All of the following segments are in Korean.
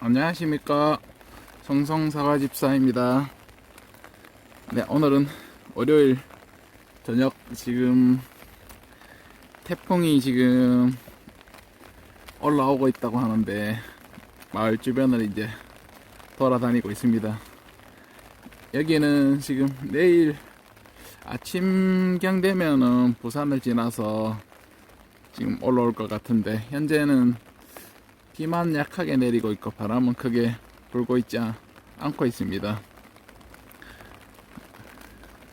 안녕하십니까. 성성사과집사입니다. 네 오늘은 월요일 저녁 지금 태풍이 지금 올라오고 있다고 하는데 마을 주변을 이제 돌아다니고 있습니다. 여기는 지금 내일 아침경 되면은 부산을 지나서 지금 올라올 것 같은데 현재는 비만 약하게 내리고 있고 바람은 크게 불고 있지 않- 않고 있습니다.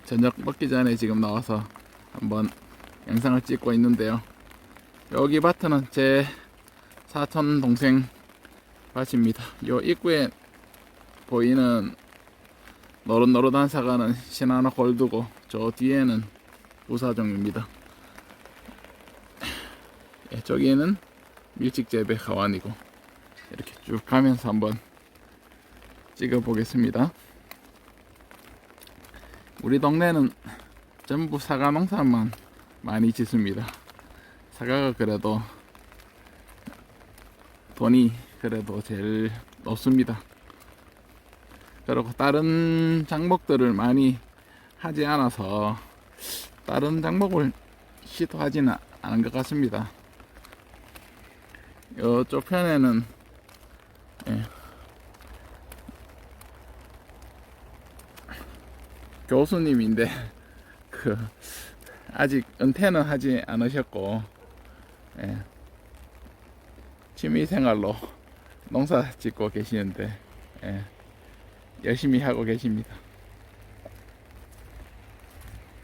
저녁 먹기 전에 지금 나와서 한번 영상을 찍고 있는데요. 여기 밭은 제 사촌 동생 밭입니다. 요 입구에 보이는 노릇노릇한 사과는 시나나 골드고 저 뒤에는 우사종입니다. 예, 저기는 밀집 재배 가완이고 이렇게 쭉 가면서 한번 찍어 보겠습니다. 우리 동네는 전부 사과 농사만 많이 짓습니다. 사과가 그래도 돈이 그래도 제일 높습니다. 그리고 다른 작목들을 많이 하지 않아서 다른 작목을 시도하지는 않은 것 같습니다. 이쪽 편에는 예. 교수님인데 그 아직 은퇴는 하지 않으셨고 예. 취미생활로 농사 짓고 계시는데 예. 열심히 하고 계십니다.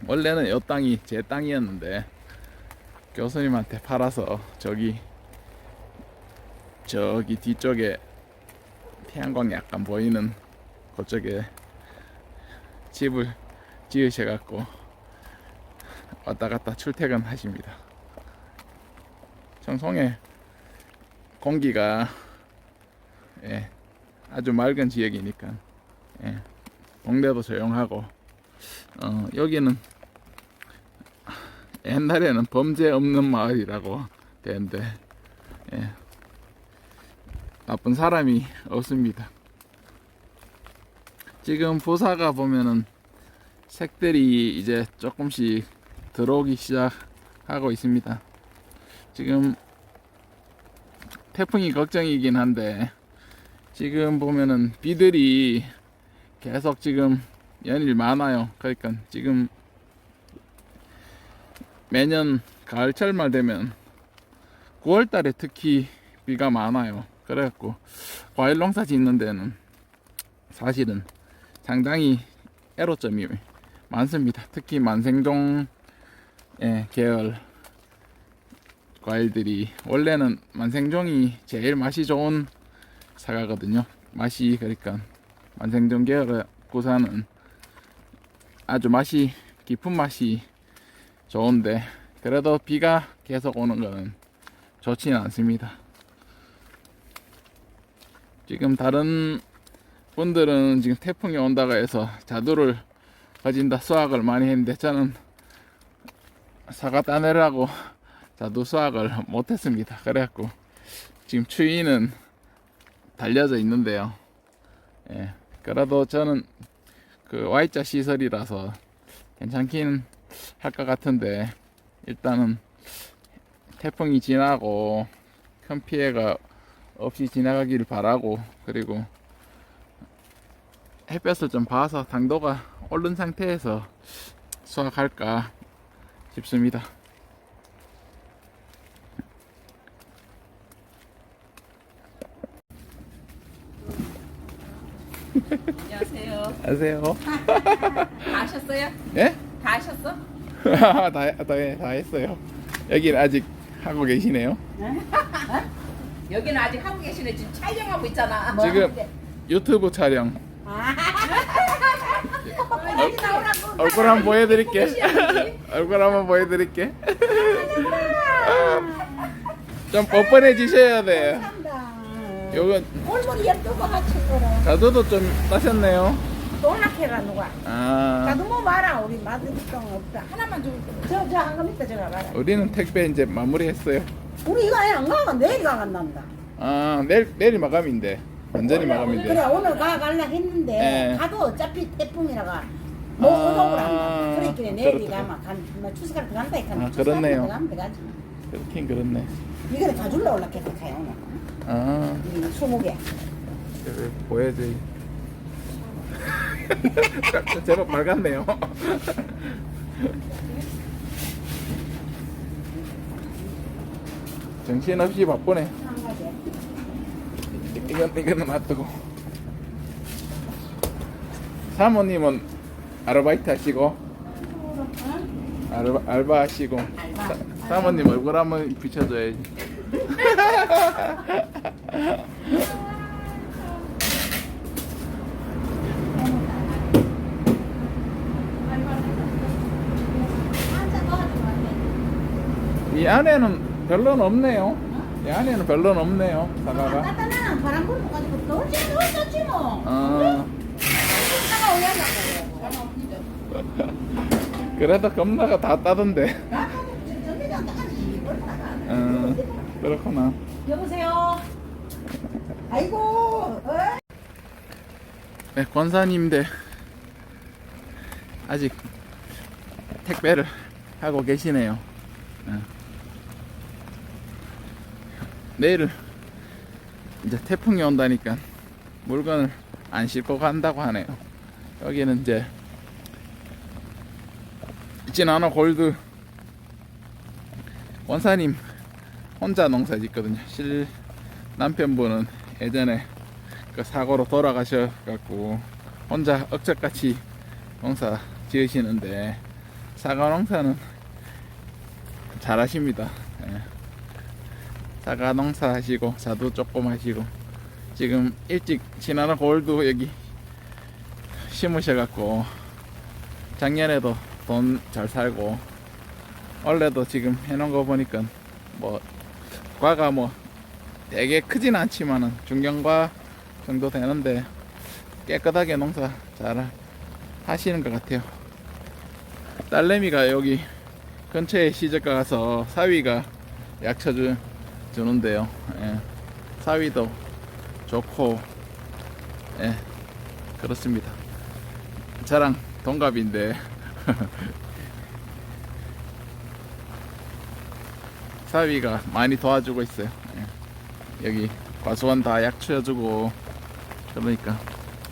원래는 이 땅이 제 땅이었는데 교수님한테 팔아서 저기 저기 뒤쪽에 태양광이 약간 보이는 그쪽에 집을 지으셔갖고 왔다 갔다 출퇴근 하십니다. 청송에 공기가 예, 아주 맑은 지역이니까 예, 동네도 조용하고 어, 여기는 옛날에는 범죄 없는 마을이라고 되는데 예, 나쁜 사람이 없습니다. 지금 부사가 보면은 색들이 이제 조금씩 들어오기 시작하고 있습니다. 지금 태풍이 걱정이긴 한데 지금 보면은 비들이 계속 지금 연일 많아요. 그러니까 지금 매년 가을철말 되면 9월달에 특히 비가 많아요. 그래갖고 과일 농사 짓는 데는 사실은 상당히 애로점이 많습니다. 특히 만생종 예, 계열 과일들이 원래는 만생종이 제일 맛이 좋은 사과거든요. 맛이 그러니까 만생종 계열 구사는 아주 맛이 깊은 맛이 좋은데 그래도 비가 계속 오는 거는 좋지는 않습니다. 지금 다른 분들은 지금 태풍이 온다고 해서 자두를 가진다 수확을 많이 했는데 저는 사과 따내라고 자두 수확을 못했습니다. 그래갖고 지금 추위는 달려져 있는데요. 예, 그래도 저는 그 Y자 시설이라서 괜찮긴 할 것 같은데 일단은 태풍이 지나고 큰 피해가 없이 지나가기를 바라고 그리고 햇볕을 좀 봐서 당도가 오른 상태에서 수확할까 싶습니다. 안녕하세요. 안녕하세요. 다 하셨어요? 예? 다 하셨어? 다, 다, 다, 다 했어요. 여기는 아직 하고 계시네요. 여기는 아직 하고 계시네. 지금 촬영하고 있잖아. 지금 유튜브 촬영. 여기 나오라고. 얼굴 한번 보여드릴게. 얼굴 한번 보여드릴게. 좀 뻔뻔해지셔야 돼요. 요건 올머리 열두고 하쳤거라. 자두도 좀 따셨네요. 놀라케라 누가. 아, 나도 뭐 봐라 우리 마드리똥 없다. 하나만 좀. 저저 한금 있다 저가 봐라. 우리는 택배 이제 마무리했어요. 우리 이거 아예 안 가가 내일 가간단다. 아, 내일 내일 마감인데. 완전히 그래 마감인데. 오늘 가 갈라 했는데 예. 가도 어차피 태풍이라가 못 아, 오동을 한다. 그랬길래 내일이 그렇다. 가면 간 뭐, 추석할 때 간다 이칸 아, 그렇네요. 가면. 그렇긴 그렇네. 이거를 가줄라 올랐겠다 가요 오늘. 아, 이 20개. 그래, 보여줘야지. 제법 밝았네요. 정신없이 바쁘네. 이건 이거는 놔두고. 사모님은 아르바이트 하시고 알바, 알바 하시고 사, 사모님 얼굴 한번 비춰줘야지. 이 안에는 별로는 없네요. 이 안에는 별로는 없네요. 사과가. 따뜻한 바람 불고 가지고 놀지 놀지 뭐. 어, 차가 올라가고. 그래도 겁나가 다 따던데. 어, 그렇구나. 여보세요. 아이고. 어? 네, 권사님들 아직 택배를 하고 계시네요. 어. 내일은 이제 태풍이 온다니까 물건을 안 싣고 간다고 하네요. 여기는 이제 진아나 골드 원사님 혼자 농사 짓거든요. 실 남편분은 예전에 그 사고로 돌아가셔갖고 혼자 억척같이 농사 지으시는데 사과 농사는 잘하십니다. 예. 사과 농사 하시고 자두 조금 하시고 지금 일찍 지나는 골도 여기 심으셔갖고 작년에도 돈 잘 살고 원래도 지금 해놓은 거 보니까 뭐 과가 뭐 되게 크진 않지만은 중경과 정도 되는데 깨끗하게 농사 잘 하시는 것 같아요. 딸내미가 여기 근처에 시집가 가서 사위가 약쳐 주, 주는데요. 예. 사위도 좋고, 예, 그렇습니다. 저랑 동갑인데, 사위가 많이 도와주고 있어요. 예. 여기 과수원 다 약쳐주고, 그러니까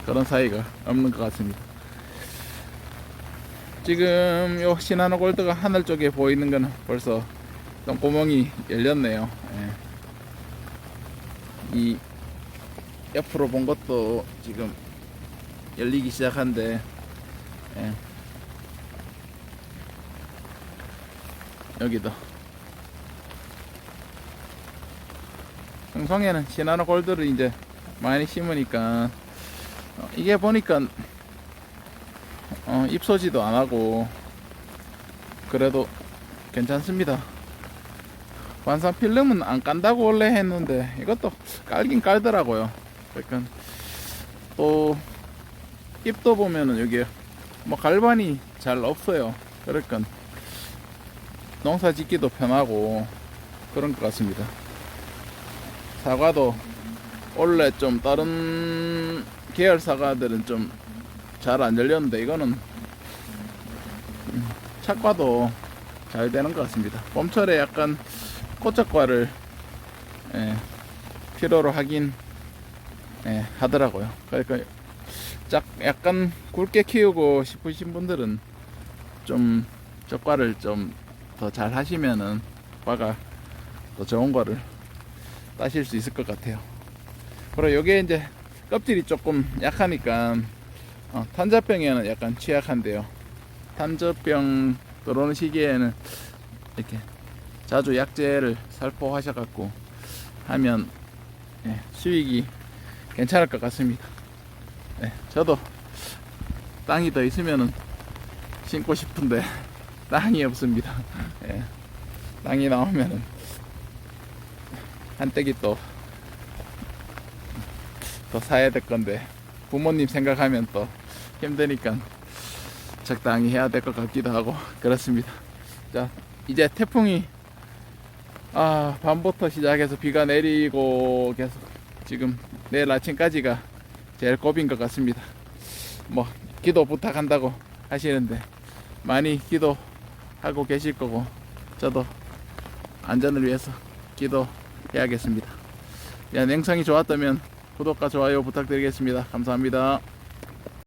그런 사이가 없는 것 같습니다. 지금 요 시나노 골드가 하늘 쪽에 보이는 거는 벌써 똥구멍이 열렸네요. 예. 이 옆으로 본 것도 지금 열리기 시작한데 예. 여기도 평성에는 시나노 골드를 이제 많이 심으니까 어, 이게 보니까 어, 입소지도 안 하고 그래도 괜찮습니다. 관상 필름은 안 깐다고 원래 했는데 이것도 깔긴 깔더라고요. 그러니까 또 잎도 보면은 여기 뭐 갈반이 잘 없어요. 그러니까 농사 짓기도 편하고 그런 것 같습니다. 사과도 원래 좀 다른 계열 사과들은 좀 잘 안 열렸는데 이거는 음, 착과도 잘 되는 것 같습니다. 봄철에 약간 꽃착과를 예, 필요로 하긴 예, 하더라고요. 그러니까 짝 약간 굵게 키우고 싶으신 분들은 좀 적과를 좀 더 잘 하시면은 과가 더 좋은 거를 따실 수 있을 것 같아요. 그리고 요게 이제 껍질이 조금 약하니까 어, 탄저병에는 약간 취약한데요. 탄저병 들어오는 시기에는 이렇게 자주 약재를 살포하셔갖고 하면 예, 수익이 괜찮을 것 같습니다. 예, 저도 땅이 더 있으면은 심고 싶은데 땅이 없습니다. 예, 땅이 나오면은 한때기 또 더 사야 될 건데 부모님 생각하면 또 힘드니까 적당히 해야 될 것 같기도 하고 그렇습니다. 자 이제 태풍이 아 밤부터 시작해서 비가 내리고 계속 지금 내일 아침까지가 제일 고비인 것 같습니다. 뭐 기도 부탁한다고 하시는데 많이 기도하고 계실 거고 저도 안전을 위해서 기도해야겠습니다. 야, 냉성이 좋았다면 구독과 좋아요 부탁드리겠습니다. 감사합니다.